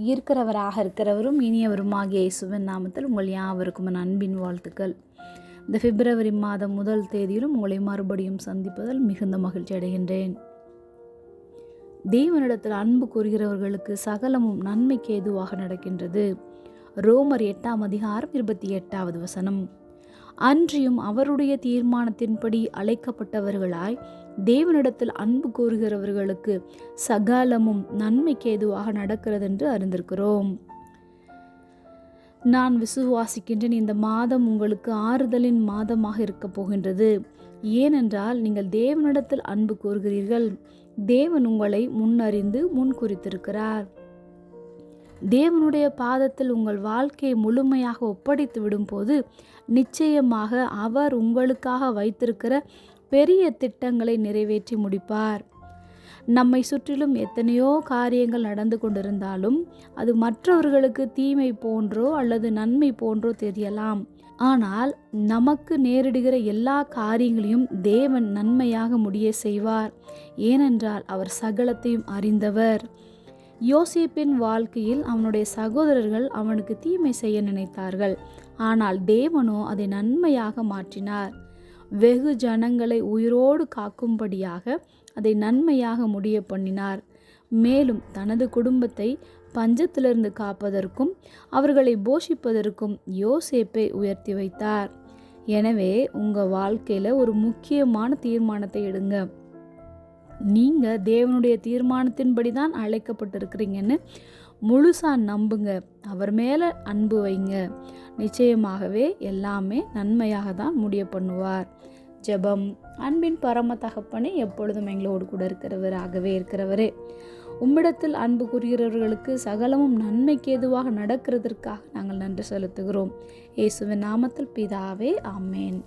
ஈர்க்கிறவராக இருக்கிறவரும் இனியவருமாகிய இயேசுவின் நாமத்தில் உங்கள் யாவருக்கும் அன்பின் வாழ்த்துக்கள். இந்த பிப்ரவரி மாதம் முதல் தேதியிலும் உங்களை மறுபடியும் சந்திப்பதில் மிகுந்த மகிழ்ச்சி அடைகின்றேன். தேவனிடத்தில் அன்பு கூறுகிறவர்களுக்கு சகலமும் நன்மைக்கு ஏதுவாக நடக்கின்றது. ரோமர் எட்டாம் அதிகாரம் இருபத்தி எட்டாவது வசனம். அன்றியும் அவருடைய தீர்மானத்தின்படி அழைக்கப்பட்டவர்களாய் தேவனிடத்தில் அன்பு கூறுகிறவர்களுக்கு சகாலமும் நன்மைக்கு ஏதுவாக நடக்கிறது என்று அறிந்திருக்கிறோம். நான் விசுவாசிக்கின்றேன் இந்த மாதம் உங்களுக்கு ஆறுதலின் மாதமாக இருக்கப் போகின்றது. ஏனென்றால் நீங்கள் தேவனிடத்தில் அன்பு கூறுகிறீர்கள். தேவன் உங்களை முன்னறிந்து முன் குறித்திருக்கிறார். தேவனுடைய பாதத்தில் உங்கள் வாழ்க்கையை முழுமையாக ஒப்படைத்து விடும்போது நிச்சயமாக அவர் உங்களுக்காக வைத்திருக்கிற பெரிய திட்டங்களை நிறைவேற்றி முடிப்பார். நம்மை சுற்றிலும் எத்தனையோ காரியங்கள் நடந்து கொண்டிருந்தாலும் அது மற்றவர்களுக்கு தீமை போன்றோ அல்லது நன்மை போன்றோ தெரியலாம். ஆனால் நமக்கு நேரிடுகிற எல்லா காரியங்களையும் தேவன் நன்மையாக முடிய செய்வார். ஏனென்றால் அவர் சகலத்தையும் அறிந்தவர். யோசேப்பின் வாழ்க்கையில் அவனுடைய சகோதரர்கள் அவனுக்கு தீமை செய்ய நினைத்தார்கள். ஆனால் தேவனோ அதை நன்மையாக மாற்றினார். வெகு ஜனங்களை உயிரோடு காக்கும்படியாக அதை நன்மையாக முடிய பண்ணினார். மேலும் தனது குடும்பத்தை பஞ்சத்திலிருந்து காப்பதற்கும் அவர்களை போஷிப்பதற்கும் யோசேப்பை உயர்த்தி வைத்தார். எனவே உங்கள் வாழ்க்கையில் ஒரு முக்கியமான தீர்மானத்தை எடுங்க. நீங்கள் தேவனுடைய தீர்மானத்தின்படி தான் அழைக்கப்பட்டிருக்கிறீங்கன்னு முழுசாக நம்புங்க. அவர் மேலே அன்பு வைங்க. நிச்சயமாகவே எல்லாமே நன்மையாக தான் முடிய பண்ணுவார். ஜெபம். அன்பின் பரம தகப்பனே எப்பொழுதும் எங்களோடு கூட இருக்கிறவராகவே இருக்கிறவரே. உம்மிடத்தில் அன்பு கூறுகிறவர்களுக்கு சகலமும் நன்மைக்கு ஏதுவாக நடக்கிறதற்காக நாங்கள் நன்றி செலுத்துகிறோம். இயேசுவின் நாமத்தில் பிதாவே ஆமேன்.